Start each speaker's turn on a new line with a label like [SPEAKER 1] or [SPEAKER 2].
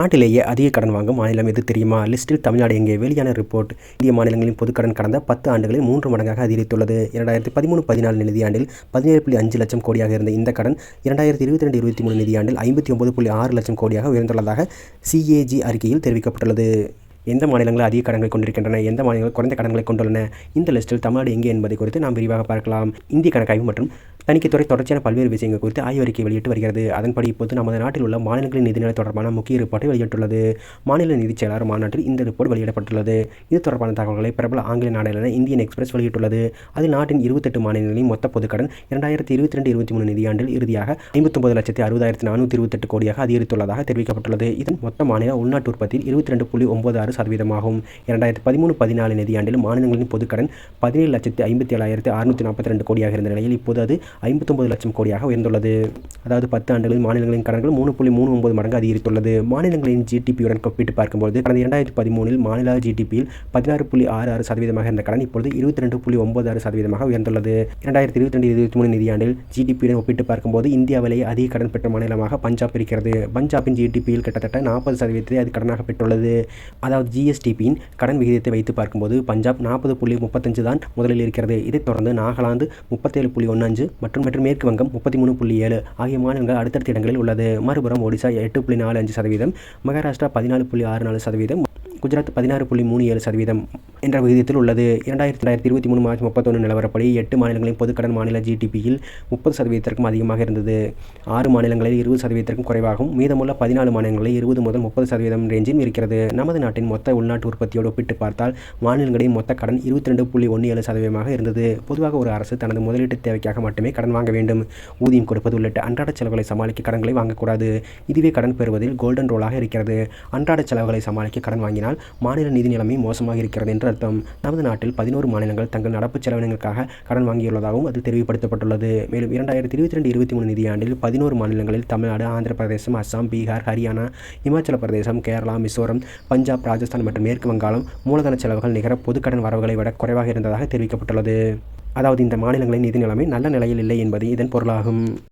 [SPEAKER 1] நாட்டிலேயே அதிக கடன் வாங்கும் மாநிலம் எது தெரியுமா? லிஸ்டில் தமிழ்நாடு எங்கே? வெளியான ரிப்போர்ட். இந்திய மாநிலங்களின் பொதுக்கடன் கடந்த பத்து ஆண்டுகளில் மூன்று மடங்காக அதிகரித்துள்ளது. இரண்டாயிரத்தி பதிமூணு பதினாலு நிதியாண்டில் பதினேழு புள்ளி அஞ்சு லட்சம் கோடியாக இருந்த இந்த கடன் இரண்டாயிரத்தி இருபத்தி ரெண்டு இருபத்தி மூணு நிதியாண்டில் ஐம்பத்தி ஒன்பது புள்ளி ஆறு லட்சம் கோடியாக உயர்ந்துள்ளதாக சிஏஜி அறிக்கையில் தெரிவிக்கப்பட்டுள்ளது. எந்த மாநிலங்கள் அதிக கடன்களை கொண்டிருக்கின்றன? எந்த மாநிலங்கள் குறைந்த கடன்களை கொண்டுள்ளன? இந்த லிஸ்ட்டில் தமிழ்நாடு எங்கே என்பதை குறித்து நாம் விரிவாக பார்க்கலாம். இந்திய கணக்காய்வு மற்றும் தணிக்கைத்துறை தொடர்ச்சியான பல்வேறு விஷயங்கள் குறித்து ஆய்வறிக்கை வெளியிட்டு வருகிறது. அதன்படி இப்போது நமது நாட்டில் உள்ள மாநிலங்களின் நிதிநிலை தொடர்பான முக்கிய ரிப்போர்ட்டை வெளியிட்டுள்ளது. மாநில நிதிச் செயலாளர் மாநாட்டில் இந்த ரிப்போர்ட் வெளியிடப்பட்டுள்ளது. இது தொடர்பான தகவல்களை பிரபல ஆங்கில நாளிலான இந்தியன் எக்ஸ்பிரஸ் வெளியிட்டுள்ளது. அதில் நாட்டின் இருபத்தெட்டு மாநிலங்களின் மொத்த பொதுக்கடன் இரண்டாயிரத்தி இருபத்தி ரெண்டு இருபத்தி மூணு நிதியாண்டில் இறுதியாக ஐம்பத்தொன்பது லட்சத்தி அறுபதாயிரத்தி நானூற்றி இருபத்தெட்டு கோடியாக அதிகரித்துள்ளதாக தெரிவிக்கப்பட்டுள்ளது. இதன் மொத்த மாநில உள்நாட்டு உற்பத்தியில் இருபத்தி ரெண்டு புள்ளி ஒன்பது ஆறு சதவீதமாகும். இரண்டாயிரத்தி பதிமூணு பதினாலு நிதியாண்டில் மாநிலங்களின் பொதுக்கடன் பதினேழு லட்சத்தி ஐம்பத்தி ஏழாயிரத்தி அறுநூற்றி நாற்பத்தி ரெண்டு கோடியாக இருந்த நிலையில் இப்போது அது ஐம்பத்தொம்பது லட்சம் கோடியாக உயர்ந்துள்ளது. அதாவது பத்து ஆண்டுகளில் மாநிலங்களின் கடன்கள் மூணு புள்ளி மூணு ஒன்பது மடங்கு அதிகரித்துள்ளது. மாநிலங்களின் ஜிடிபியுடன் ஒப்பிட்டு பார்க்கும்போது கடந்த இரண்டாயிரத்தி பதிமூணில் மாநில ஜிடிபியில் பதினாறு புள்ளி ஆறு ஆறு சதவீதமாக இருந்த கடன் இப்பொழுது இருபத்தி ரெண்டு புள்ளி ஒன்பது ஆறு சதவீதமாக உயர்ந்துள்ளது. இரண்டாயிரத்தி இருபத்தி ரெண்டு இருபத்தி மூணு நிதியாண்டில் ஜிடிபியுடன் ஒப்பிட்டு பார்க்கும்போது இந்தியாவிலேயே அதிக கடன் பெற்ற மாநிலமாக பஞ்சாப் இருக்கிறது. பஞ்சாபின் ஜிடிபியில் கிட்டத்தட்ட நாற்பது சதவீதத்தை அது கடனாக பெற்றுள்ளது. அதாவது ஜிஎஸ்டிபியின் கடன் விகிதத்தை வைத்து பார்க்கும்போது பஞ்சாப் நாற்பது புள்ளி முப்பத்தஞ்சு தான் முதலில் இருக்கிறது. இதைத் தொடர்ந்து நாகாலாந்து முப்பத்தேழு புள்ளி ஒன்று அஞ்சு மற்றும் மற்றும் மேற்கு வங்கம் முப்பத்தி மூணு புள்ளி ஏழு ஆகிய மாநிலங்கள் அடுத்தடுத்த இடங்களில் உள்ளது. மறுபுறம் ஒடிசா எட்டு புள்ளி நாலு அஞ்சு சதவீதம் மகாராஷ்டிரா பதினாலு புள்ளி ஆறு நாலு சதவீதம் குஜராத் பதினாறு புள்ளி மூணு ஏழு சதவீதம் என்ற விகிதத்தில் உள்ளது. இரண்டாயிரத்தி ரெண்டாயிரத்தி இருபத்தி மூணு மார்ச் முப்பத்தொன்று நிலவரப்படி எட்டு மாநிலங்களின் பொதுக்கடன் மாநில ஜிடிபியில் முப்பது சதவீதத்திற்கும் அதிகமாக இருந்தது. ஆறு மாநிலங்களில் இருபது சதவீதத்திற்கும் குறைவாகவும் மீதமுள்ள பதினாலு மாநிலங்களில் இருபது முதல் முப்பது சதவீதம் ரேஞ்சில் இருக்கிறது. நமது நாட்டின் மொத்த உள்நாட்டு உற்பத்தியோடு ஒப்பிட்டு பார்த்தால் மாநிலங்களின் மொத்த கடன் இருபத்தி ரெண்டு புள்ளி ஒன்று ஏழு சதவீதமாக இருந்தது. பொதுவாக ஒரு அரசு தனது முதலீட்டு தேவைக்காக மட்டுமே கடன் வாங்க வேண்டும். ஊதியம் கொடுப்பது உள்ளிட்ட அன்றாட செலவுகளை சமாளிக்க கடன்களை வாங்கக்கூடாது. இதுவே கடன் பெறுவதில் கோல்டன் ரோலாக இருக்கிறது. அன்றாட செலவுகளை சமாளிக்க கடன் வாங்கினால் மாநில நிதி நிலைமை மோசமாக இருக்கிறது என்று அர்த்தம் நமது நாட்டில் பதினோரு மாநிலங்கள் தங்கள் நடப்பு செலவினங்களுக்காக கடன் வாங்கியுள்ளதாகவும் அது தெரிவிப்படுத்தப்பட்டுள்ளது மேலும் இரண்டாயிரத்தி இருபத்தி ரெண்டு இருபத்தி மூணு நிதியாண்டில் பதினோரு மாநிலங்களில் தமிழ்நாடு ஆந்திர பிரதேசம் அஸ்ஸாம் பீகார் ஹரியானா இமாச்சல பிரதேசம் கேரளா மிசோரம் பஞ்சாப் ராஜஸ்தான் மற்றும் மேற்கு வங்காளம் மூலதன செலவுகள் நிகர பொதுக்கடன் வரவுகளை விட குறைவாக இருந்ததாக தெரிவிக்கப்பட்டுள்ளது. அதாவது இந்த மாநிலங்களின் நிதி நிலைமை நல்ல நிலையில் இல்லை என்பது இதன் பொருளாகும்.